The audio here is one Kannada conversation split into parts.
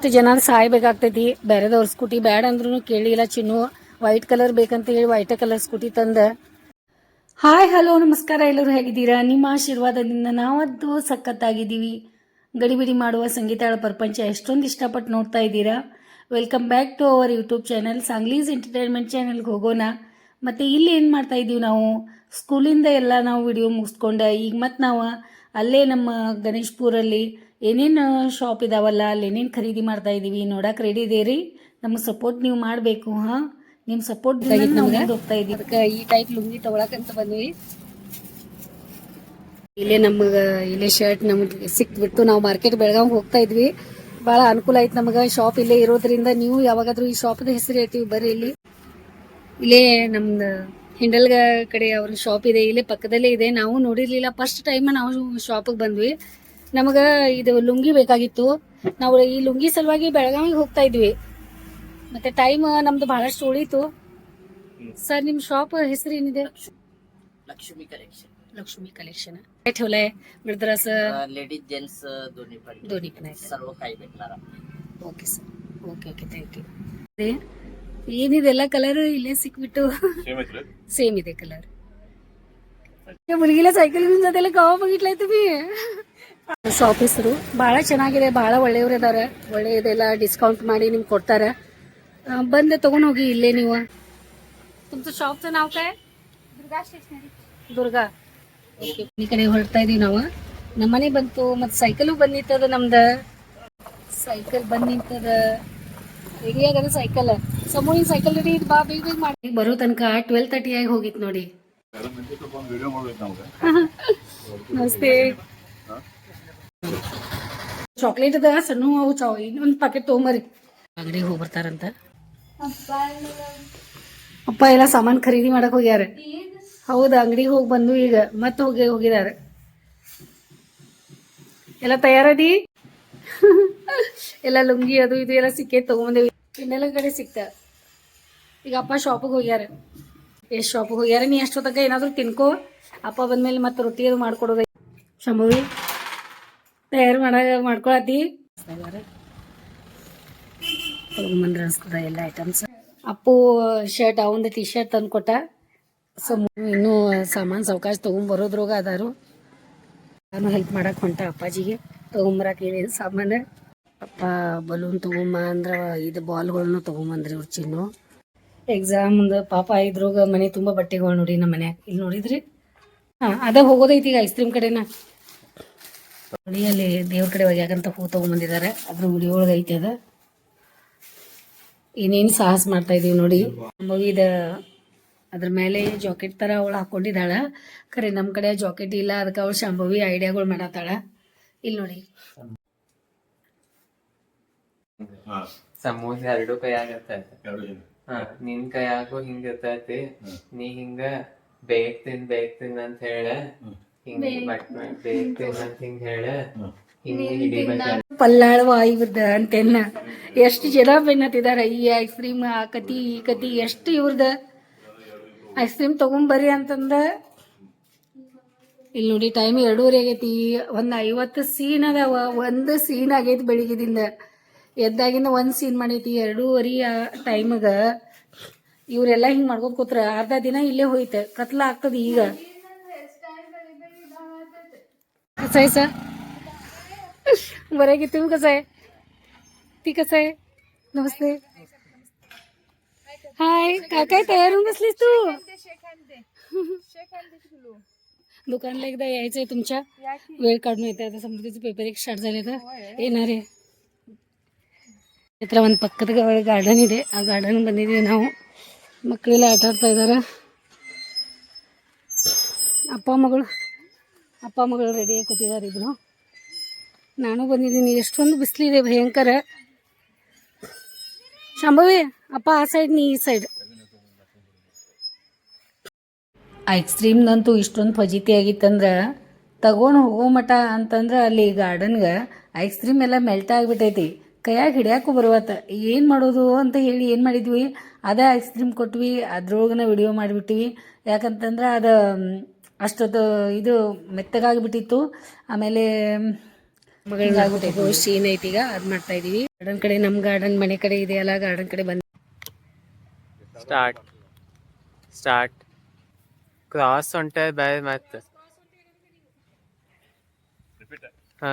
ಎಷ್ಟು ಜನ ಸಾಯ್ಬೇಕಾಗ್ತೈತಿ. ಬೇರೆದವ್ರ ಸ್ಕೂಟಿ ಬ್ಯಾಡ ಅಂದ್ರೂ ಕೇಳಿಲ್ಲ ಚಿನ್ನು. ವೈಟ್ ಕಲರ್ ಬೇಕಂತ ಹೇಳಿ ವೈಟ್ ಕಲರ್ ಸ್ಕೂಟಿ ತಂದ. ಹಾಯ್ ಹಲೋ ನಮಸ್ಕಾರ ಎಲ್ಲರೂ ಹೇಗಿದ್ದೀರಾ? ನಿಮ್ಮ ಆಶೀರ್ವಾದದಿಂದ ನಾವದ್ದು ಸಖತ್ತಾಗಿದ್ದೀವಿ. ಗಡಿಬಿಡಿ ಮಾಡುವ ಸಂಗೀತಾಳ ಪ್ರಪಂಚ ಎಷ್ಟೊಂದು ಇಷ್ಟಪಟ್ಟು ನೋಡ್ತಾ ಇದ್ದೀರಾ? Welcome back to our YouTube channel ಸಾಂಗ್ಲೀಸ್ entertainment ಚಾನಲ್ಗೆ ಹೋಗೋಣ. ಮತ್ತು ಇಲ್ಲಿ ಏನು ಮಾಡ್ತಾ ಇದ್ದೀವಿ ನಾವು? ಸ್ಕೂಲಿಂದ ಎಲ್ಲ ನಾವು ವಿಡಿಯೋ ಮುಗಿಸ್ಕೊಂಡು, ಈಗ ಮತ್ತು ನಾವು ಅಲ್ಲೇ ನಮ್ಮ ಗಣೇಶ್ಪುರಲ್ಲಿ ಏನೇನು ಶಾಪ್ ಇದಾವಲ್ಲ ಅಲ್ಲಿ ಏನೇನು ಖರೀದಿ ಮಾಡ್ತಾ ಇದ್ದೀವಿ ನೋಡಕ್ಕೆ ರೆಡಿ ಇದೇ ರೀ ನಮ್ಗೆ ಸಪೋರ್ಟ್ ನೀವು ಮಾಡಬೇಕು ಹಾಂ? ನಿಮ್ಮ ಸಪೋರ್ಟ್ ಹೋಗ್ತಾ ಇದ್ದೀವಿ ಅದಕ್ಕೆ ಈ ಟೈಪ್ ಲುಂಗಿ ತಗೊಳಕಂತ ಬಂದ್ವಿ. ಇಲ್ಲೇ ನಮಗೆ ಇಲ್ಲೇ ಶರ್ಟ್ ನಮಗೆ ಸಿಕ್ಬಿಟ್ಟು ನಾವು ಮಾರ್ಕೆಟ್ ಬೆಳಗಾವ್ ಹೋಗ್ತಾ ಇದ್ವಿ. ಭಾಳ ಅನುಕೂಲ ಆಯ್ತು ನಮಗೆ. ಶಾಪ್ ಇಲ್ಲೇ ಇರೋದ್ರಿಂದ ನೀವು ಯಾವಾಗಾದ್ರೂ ಈ ಶಾಪ್ದ ಹೆಸರು ಹೇಳ್ತೀವಿ ಬರ್ರಿ ಇಲ್ಲಿ. ಇಲ್ಲೇ ನಮ್ದು ಹಿಂಡಲ್ಗ ಕಡೆ ಅವ್ರ ಶಾಪ್ ಇದೆ ಇಲ್ಲೇ ಪಕ್ಕದಲ್ಲೇ ಇದೆ ನಾವು ನೋಡಿರ್ಲಿಲ್ಲ ಫಸ್ಟ್ ಟೈಮ್ ನಾವು ಶಾಪಿಗೆ ಬಂದ್ವಿ ನಮಗೆ ಇದು ಲುಂಗಿ ಬೇಕಾಗಿತ್ತು ನಾವು ಈ ಲುಂಗಿ ಸಲುವಾಗಿ ಬೆಳಗಾವಿಗೆ ಹೋಗ್ತಾ ಇದ್ವಿ ಮತ್ತೆ ಟೈಮ್ ನಮ್ದು ಬಹಳಷ್ಟು ಉಳೀತು ಸರ್ ನಿಮ್ಮ ಶಾಪ್ ಹೆಸರು ಏನಿದೆ लक्ष्मी कलेक्शन लक्ष्मी कलेक्शन काय ठेवलंय मद्रास लेडीज जेंट्स दोन्ही पण दोन्ही पण आहेत सर्व काही भेटणार आपल्याला. Okay sir okay okay thank you ಏನಿದೆಲ್ಲ ಕಲರ್ ಇಲ್ಲೇ ಸಿಕ್ಬಿಟ್ಟು ಸೇಮ್ ಇದೆ ಕಲರ್ ಮುಳುಗಿಲ್ಲ ಸೈಕಲ್ ಅದೆಲ್ಲ ಕವ ಬಗಿಟ್ಲೈತಿ ಶಾಪ್ ಆಫೀಸರು ಭಾಳ ಚೆನ್ನಾಗಿದೆ ಭಾಳ ಒಳ್ಳೆಯವ್ರು ಇದಾರೆ. ಒಳ್ಳೆಯದೆಲ್ಲ ಡಿಸ್ಕೌಂಟ್ ಮಾಡಿ ನಿಮ್ಗೆ ಕೊಡ್ತಾರೆ. ಬಂದು ತಗೊಂಡ್ ಹೋಗಿ ಇಲ್ಲೇ ನೀವು. ತುಮ್ದು ಶಾಪ್ದು ನಾವು ದುರ್ಗಾ ಸ್ಟೇಷನರಿ ದುರ್ಗಾ? ಈ ಕಡೆ ಹೊರಡ್ತಾ ಇದೀವಿ ನಾವು. ನಮ್ಮ ನಮ್ಮನೆ ಬಂತು ಮತ್ತು ಸೈಕಲು ಬಂದ್ ನಿಂತದ ನಮ್ದು. ಸೈಕಲ್ ಬಂದ್ ನಿಂತದ. ರೆಡಿ ಆಗದ ಸೈಕಲ್ ಸಮೂಹಿನ ಸೈಕಲ್ ರೆಡಿ ಬಾ ಬೇಗ ಬೇಗ ಮಾಡಿ. ಬರೋ ತನಕ ಟ್ವೆಲ್ ತರ್ಟಿ ಆಗಿ ಹೋಗಿತ್ತು ನೋಡಿ. ನಮಸ್ತೆ. ಚಾಕ್ಲೇಟ್ ಅದ ಸಣ್ಣ ಅವು ಚಾವ್. ಇನ್ನೊಂದು ಪ್ಯಾಕೆಟ್ ತೊಗೊಂಬರಿ. ಅಂಗಡಿಗೆ ಹೋಗಿ ಬರ್ತಾರಂತ ಅಪ್ಪ ಎಲ್ಲ ಸಾಮಾನು ಖರೀದಿ ಮಾಡಕ್ ಹೋಗ್ಯಾರ. ಹೌದು ಅಂಗಡಿಗೆ ಹೋಗಿ ಬಂದು ಈಗ ಮತ್ತೆ ಹೋಗಿ ಹೋಗಿದ್ದಾರೆ ಎಲ್ಲ ತಯಾರದಿ? ಎಲ್ಲ ಲುಂಗಿ ಅದು ಇದು ಎಲ್ಲ ಸಿಕ್ಕೇ ತಗೊಂಬಂದೇವಿ ಇನ್ನೆಲ್ಲ ಕಡೆ ಸಿಕ್ತ. ಈಗ ಅಪ್ಪ ಶಾಪಿಗೆ ಹೋಗ್ಯಾರ. ಎಷ್ಟು ಶಾಪಿಗೆ ಹೋಗ್ಯಾರ, ನೀ ಅಷ್ಟೊತ್ತಕ ಏನಾದರೂ ತಿನ್ಕೋ. ಅಪ್ಪ ಬಂದ್ಮೇಲೆ ಮತ್ತೆ ರೊಟ್ಟಿ ಅದು ಮಾಡ್ಕೊಡೋದು. ಶಂಭವಿ, ತಯಾರು ಮಾಡ ಮಾಡ್ಕೊಳತಿ ಅನ್ಸ್ತದ ಎಲ್ಲ ಐಟಮ್ಸ್ ಅಪ್ಪು ಶರ್ಟ್ ಅವಂದು ಟಿ ಶರ್ಟ್ ತಂದು ಕೊಟ್ಟ. ಸೊ ಇನ್ನೂ ಸಾಮಾನು ಸಾವಕಾಶ ತೊಗೊಂಬರೋದ್ರೋಗ ಅದಾರು. ನಾನು ಹೆಲ್ಪ್ ಮಾಡಕ್ಕೆ ಹೊಂಟ ಅಪ್ಪಾಜಿಗೆ. ತೊಗೊಂಬರಕ್ಕೆ ಏನೇನು ಸಾಮಾನು? ಅಪ್ಪ, ಬಲೂನ್ ತೊಗೊಂಬ ಅಂದ್ರೆ ಇದು ಬಾಲ್ಗಳನ್ನು ತಗೊಂಬಂದ್ರಿ ಇವ್ರು ಚಿನ್ನು. ಎಕ್ಸಾಮ್ ಪಾಪ ಇದ್ರೋಗ ಮನೆ ತುಂಬಾ ಬಟ್ಟೆಗಳು ನೋಡಿ ನಮ್ಮ ಮನ್ಯಾಗ. ಇಲ್ಲಿ ನೋಡಿದ್ರಿ? ಹಾ, ಅದ ಹೋಗೋದೈತಿ ಈಗ ಐಸ್ ಕ್ರೀಮ್ ಕಡೆನ. ಅಲ್ಲಿ ದೇವ್ರ ಕಡೆ ಒಗ್ಯಾಕಂತ ಹೂ ತೊಗೊಂಬಂದಿದ್ದಾರೆ ಅದ್ರ ಗುಡಿ ಒಳಗೆ ಐತಿ ಅದ. ಏನೇನು ಸಾಹಸ ಮಾಡ್ತಾ ಇದೀವಿ ನೋಡಿ. ಮಗಿದ ಅದ್ರ ಮೇಲೆ ಜಾಕೆಟ್ ತರ ಅವಳು ಹಾಕೊಂಡಿದ್ದಾಳ. ಖರೆ ನಮ್ಮ ಕಡೆ ಜಾಕೆಟ್ ಇಲ್ಲ, ಅದಕ್ಕೆ ಅವಳು ಶಾಂಭವಿ ಐಡಿಯಾಗಳು ಮಾಡತ್ತಾಳ. ಇಲ್ಲಿ ನೋಡಿ. ಸಮೂಹ ಎರಡು ಕೈಯಾಗತ್ತೈತೆ ಹಾ ನಿನ್ ಕೈಯಾಗು ಹಿಂಗ ಇರ್ತೈತಿ ನೀ ಹಿಂಗ ಬೇಕ್ ತಿನ್ ಬೇಕ್ ತಿನ್ ಅಂತ ಹೇಳ. ಹಿಂಗ ಬಟ್ ಬೇಕ್ ತಿನ್ ಅಂತ ಹಿಂಗ ಹೇಳ. ಹಿಂಗ ಹಿಡಿಬೇಕ ಪಲ್ಲಾಳವ ಇವ್ರದ ಅಂತೆನ್ನ ಎಷ್ಟು ಜನ ಬೆನ್ನತ್ತಿದಾರ ಈ ಐಸ್ ಕ್ರೀಮ್ ಆ ಕತಿ ಈ ಕತಿ ಎಷ್ಟು ಇವ್ರದ? ಐಸ್ ಕ್ರೀಮ್ ತಗೊಂಬರ್ರಿ ಅಂತಂದ. ಇಲ್ಲಿ ನೋಡಿ ಟೈಮ್ ಎರಡೂವರೆ ಆಗೈತಿ. ಒಂದ್ ಐವತ್ತು ಸೀನ್ ಅದಾವ ಒಂದು ಸೀನ್ ಆಗೈತಿ ಬೆಳಿಗ್ಗೆದಿಂದ. ಎದ್ದಾಗಿಂದ ಒಂದು ಸೀನ್ ಮಾಡೈತಿ ಎರಡೂವರೆ ಟೈಮ್ಗೆ ಇವರೆಲ್ಲ ಹಿಂಗೆ ಮಾಡ್ಕೊತ ಕೂತ್ರ ಅರ್ಧ ದಿನ ಇಲ್ಲೇ ಹೋಯ್ತು ಕತ್ಲ ಆಗ್ತದ ಈಗ कसं आहे सर बरं आहे की तुम्ही कसं आहे ती कसं आहे नमस्ते हाय काय काय तयार होऊन बसलीस तू दुकानला एकदा यायचंय तुमच्या वेळ काढून येते आता समृद्धीचे पेपर एक ಸ್ಟಾರ್ಟ್ झाले तर येणार आहे ಹತ್ರ ಒಂದು ಪಕ್ಕದ ಗಾರ್ಡನ್ ಇದೆ. ಆ ಗಾರ್ಡನ್ ಬಂದಿದ್ದೀವಿ ನಾವು. ಮಕ್ಕಳೆಲ್ಲ ಆಟ ಆಡ್ತಾ ಇದ್ದಾರೆ ಅಪ್ಪ ಮಗಳು ಅಪ್ಪ ಮಗಳು ರೆಡಿಯಾಗಿ ಕೂತಿದ್ದಾರೆ ಇಬ್ಬರು ನಾನು ಬಂದಿದ್ದೀನಿ. ಎಷ್ಟೊಂದು ಬಿಸಿಲಿದೆ ಭಯಂಕರ. ಶಂಭವಿ, ಅಪ್ಪ ಆ ಸೈಡ್ ನೀ ಈ ಸೈಡ್ ಐಸ್ ಕ್ರೀಮ್ದಂತೂ ಇಷ್ಟೊಂದು ಫಜೀತಿ ಆಗಿತ್ತಂದ್ರೆ ತಗೊಂಡು ಹೋಗೋ ಮಠ ಅಂತಂದ್ರೆ ಅಲ್ಲಿ ಗಾರ್ಡನ್ಗೆ ಐಸ್ ಕ್ರೀಮ್ ಎಲ್ಲ ಮೆಲ್ಟ್ ಆಗಿಬಿಟ್ಟೈತಿ ಕೈಯಾಗ ಹಿಡಿಯಾಕೂ ಬರುವತ್ತ. ಏನು ಮಾಡೋದು ಅಂತ ಹೇಳಿ ಏನು ಮಾಡಿದ್ವಿ? ಅದೇ ಐಸ್ ಕ್ರೀಮ್ ಕೊಟ್ವಿ ಅದ್ರೊಳಗನ ವಿಡಿಯೋ ಮಾಡಿಬಿಟ್ಟಿವಿ ಯಾಕಂತಂದ್ರೆ ಅದು ಅಷ್ಟೊತ್ತು ಇದು ಮೆತ್ತಗಾಗಿಬಿಟ್ಟಿತ್ತು. ಆಮೇಲೆ ಮಗಳಿಗಾಗ್ಬಿಟ್ಟಿತ್ತು ಶೀನ್ ಐತಿ ಈಗ ಅದ್ ಮಾಡ್ತಾ ಇದೀವಿ. ಗಾರ್ಡನ್ ಕಡೆ ನಮ್ಮ ಗಾರ್ಡನ್ ಮನೆ ಕಡೆ ಇದೆಯಲ್ಲ ಗಾರ್ಡನ್ ಕಡೆ ಬಂದು ಸ್ಟಾರ್ಟ್ ಸ್ಟಾರ್ಟ್ ಕ್ರಾಸ್ ಹೊಂಟೆ ಬೇರೆ ಮತ್ತೆ. ಹಾ.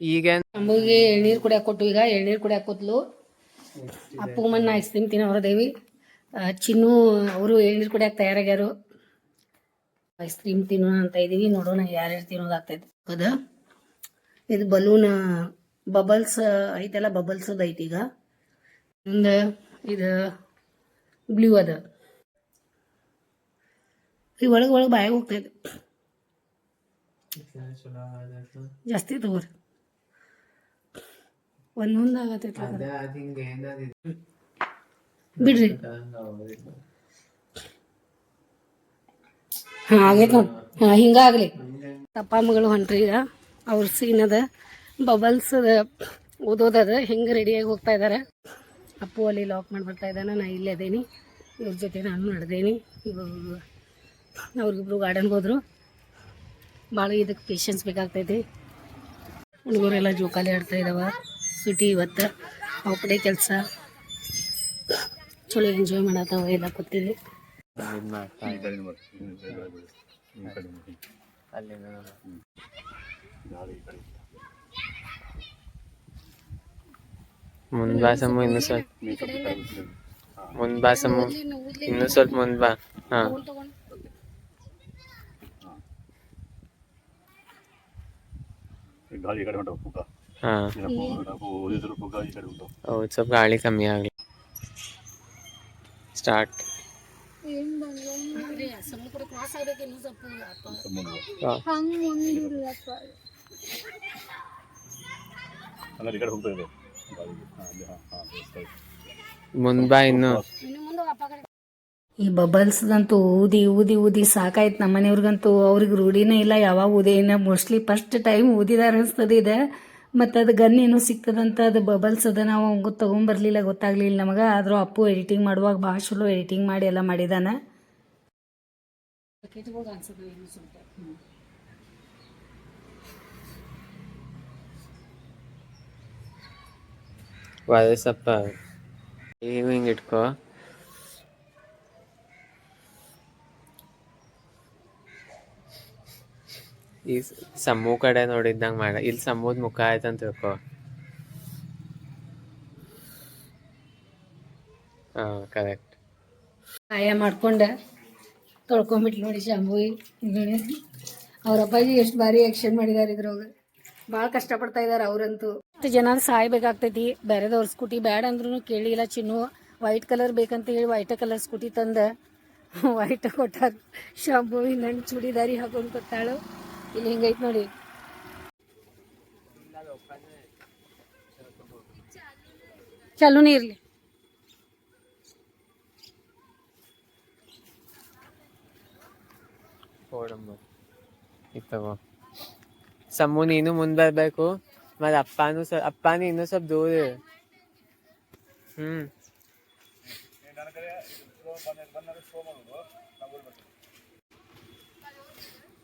ಈಗ ಅಂಬುಗೆ ಎಳ್ನೀರ್ ಕುಡಿಯಾಕ ಕೊಟ್ಟು ಈಗ ಎಳ್ನೀರ್ ಕುಡಿಯಾಕ ಕೂತ್ಲು ಅಪ್ಪು ಮನ್ನ ಐಸ್ ಕ್ರೀಮ್ ತಿನ್ನೋರದೇವಿ ಚಿನ್ನು ಅವರು ಎಳ್ನೀರ್ ಕುಡಿಯಾಕ ತಯಾರಾಗ್ಯಾರು. ಐಸ್ ಕ್ರೀಮ್ ತಿನ್ನೋಣ ಅಂತ ಇದೀವಿ. ನೋಡೋಣ ಯಾರ್ಯಾರು ತಿನ್ನೋದಾಗ್ತೈತಿ ಅದ. ಇದು ಬಲೂನ್ ಬಬಲ್ಸ್ ಐತಲ್ಲ ಬಬಲ್ಸ್ ಐತಿ ಈಗ. ಒಂದು ಇದು ಬ್ಲೂ ಅದ. ಈ ಒಳಗೆ ಒಳಗೆ ಬಾಯಾಗ ಹೋಗ್ತೈತಿ. ಜಾಸ್ತಿ ತಗೋರಿ. ಒಂದೊಂದು ಆಗತೈತಿ ಬಿಡ್ರಿ. ಹಾ ಆಗೈತೆ ನೋಡಿ. ಹಾ ಹಿಂಗಾಗ್ಲಿ. ತಪ್ಪ ಮಗಳು ಹೊಂಟ್ರಿ ಈಗ. ಅವ್ರ ಸೀನ್ ಅದ ಬಬಲ್ಸ್ ಓದೋದದ ಹೆಂಗೆ ರೆಡಿಯಾಗಿ ಹೋಗ್ತಾ ಇದಾರೆ. ಅಪ್ಪು ಅಲ್ಲಿ ಲಾಕ್ ಮಾಡಿ ಬರ್ತಾ ಇದ್ದಾನೆ. ನಾ ಇಲ್ಲೇ ಅದೇನಿ ಇವ್ರ ಜೊತೆ ನಾನು ನಡೆದೇನಿ. ಇವಾಗ ಅವ್ರಿಗಿಬ್ರು ಗಾರ್ಡನ್ಗೆ ಹೋದ್ರು. ಭಾಳ ಇದಕ್ಕೆ ಪೇಷನ್ಸ್ ಬೇಕಾಗ್ತೈತಿ. ಹುಡುಗರೆಲ್ಲ ಜೋಕಾಲಿ ಆಡ್ತಾ ಇದಾವ. ಸುಟಿ ಇವತ್ತು. ಅವ ಕಡೆ ಕೆಲಸ. ಚಲೋ ಎಂಜಾಯ್ ಮಾಡತ್ತಾವ ಎಲ್ಲ ಕೊತ್ತಿದ್ರಿ ಮುಂದ್ ಬಾಸಮ್ಮು ಸಮು ಇನ್ನು ಸ್ವಲ್ಪ ಮುಂದ್ ಬಾಸಮ್ಮು ಸಮು ಇನ್ನು ಸ್ವಲ್ಪ ಮುಂದ್ ಬಾ. ಹಾ. ಗಾಳಿ ಕಡೆ ಪುಗ್ಗ ಹಾ. ಹೌದು ಸ್ವಲ್ಪ ಗಾಳಿ ಕಮ್ಮಿ ಆಗ್ಲಿ. ಸ್ಟಾರ್ಟ್ ಇನ್ನು. ಈ ಬಬಲ್ಸ್ದಂತೂ ಊದಿ ಊದಿ ಊದಿ ಸಾಕಾಯ್ತು ನಮ್ಮ ಮನೆಯವ್ರಿಗಂತೂ ಅವ್ರಿಗೆ ರೂಢಿನೇ ಇಲ್ಲ ಯಾವಾಗ ಊದಿನ ಮೋಸ್ಟ್ಲಿ ಫಸ್ಟ್ ಟೈಮ್ ಊದಿದಾರ ಅನ್ಸ್ತದೆ ಇದೆ ಮತ್ತು ಅದು ಗನ್ ಏನೋ ಸಿಗ್ತದಂತ ಅದು ಬಬಲ್ಸ್ ಅದ ನಾವು ಅವಂಗ ತೊಗೊಂಬರ್ಲಿಲ್ಲ ಗೊತ್ತಾಗ್ಲಿಲ್ಲ ನಮಗೆ. ಆದರೂ ಅಪ್ಪು ಎಡಿಟಿಂಗ್ ಮಾಡುವಾಗ ಭಾಳ ಚಲೋ ಎಡಿಟಿಂಗ್ ಮಾಡಿ ಎಲ್ಲ ಮಾಡಿದಾನ. ಸಪ್ಪ ಹಿಂಗೆ ಈಗ ಹಿಂಗ್ ಇಟ್ಕೋ. ಈ ಸಮೂ ಕಡೆ ನೋಡಿದ್ದಂಗ ಮಾಡ. ಇಲ್ಲಿ ಸಮೂದ್ ಮುಖ ಆಯ್ತಂತ ತಿಳ್ಕೊ. ಹಾ ಕರೆಕ್ಟ್ ಆಯ ಮಾಡ್ಕೊಂಡೆ. ತೊಳ್ಕೊಂಬಿಟ್ಟು ನೋಡಿ ಶಾಂಭವಿ ಅವ್ರ ಅಪ್ಪಾಜಿ ಎಷ್ಟು ಭಾರಿ ಆಕ್ಷನ್ ಮಾಡಿದಾರೆ ಇದ್ರೊಳಗೆ. ಭಾಳ ಕಷ್ಟಪಡ್ತಾ ಇದಾರೆ ಅವರಂತೂ. ಹತ್ತು ಜನ ಸಾಯ್ಬೇಕಾಗ್ತೈತಿ. ಬೇರೆದವ್ರ ಸ್ಕೂಟಿ ಬ್ಯಾಡ ಅಂದ್ರೂ ಕೇಳಿಲ್ಲ ಚಿನ್ನು. ವೈಟ್ ಕಲರ್ ಬೇಕಂತ ಹೇಳಿ ವೈಟ್ ಕಲರ್ ಸ್ಕೂಟಿ ತಂದ. ವೈಟ್ ಕೊಟ್ಟಾರ. ಶಾಂಭವಿ ನನ್ನ ಚೂಡಿದಾರಿ ಹಾಕೊಂಡು ಕೊಟ್ಟಾಳು ಇಲ್ಲಿ ಹಿಂಗೈತ್ ನೋಡಿ ಚಲೋನೇ ಇರ್ಲಿ ಕೊಡಮ್ಮ ಇದು ತಗೋ ಸಮು ನೀನು ಮುಂದೆ ಬರ್ಬೇಕು ಮತ್ತೆ ಅಪ್ಪನೂ ಸ ಅಪ್ಪನ ಇನ್ನೂ ಸ್ವಲ್ಪ ದೂರ ಇರು.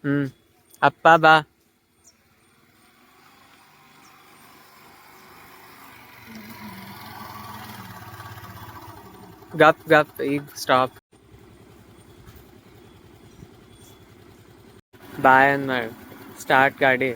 ಹ್ಮ್ ಹ್ಮ್ ಅಪ್ಪ ಬಾ ಗಪ್ ಗಪ್ ಈಗ ಸ್ಟಾಪ್ ಬಾಯ್ ಅಂದ್ ಮಾಡು ಸ್ಟಾರ್ಟ್ ಗಾಡಿ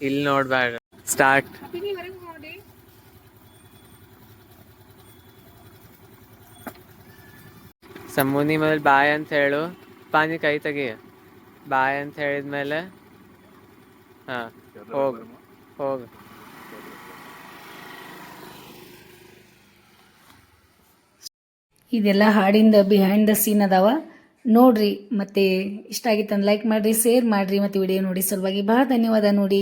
ಇಲ್ಲಿ ನೋಡ್ಬೇಡ ಸ್ಟಾರ್ಟ್ ಸಮೂನಿ ಮೇಲೆ ಬಾಯ್ ಅಂತ ಹೇಳು. ಪಾನಿ ಕೈ ತೆಗಿ. ಬಾಯ್ ಅಂತ ಹೇಳಿದ್ಮೇಲೆ, ಹಾ, ಹೋಗ. ಹೋಗ. ಇದೆಲ್ಲ ಹಾಡಿಂದ ಬಿಹೈಂಡ್ ದ ಸೀನ್ ಅದಾವ. ನೋಡ್ರಿ, ಮತ್ತೆ ಇಷ್ಟ ಆಗಿತ್ತಂದ್ರೆ ಲೈಕ್ ಮಾಡ್ರಿ ಶೇರ್ ಮಾಡ್ರಿ, ಮತ್ತೆ ವಿಡಿಯೋ ನೋಡಿ ಸಲುವಾಗಿ. ಬಹಳ ಧನ್ಯವಾದ, ನೋಡಿ.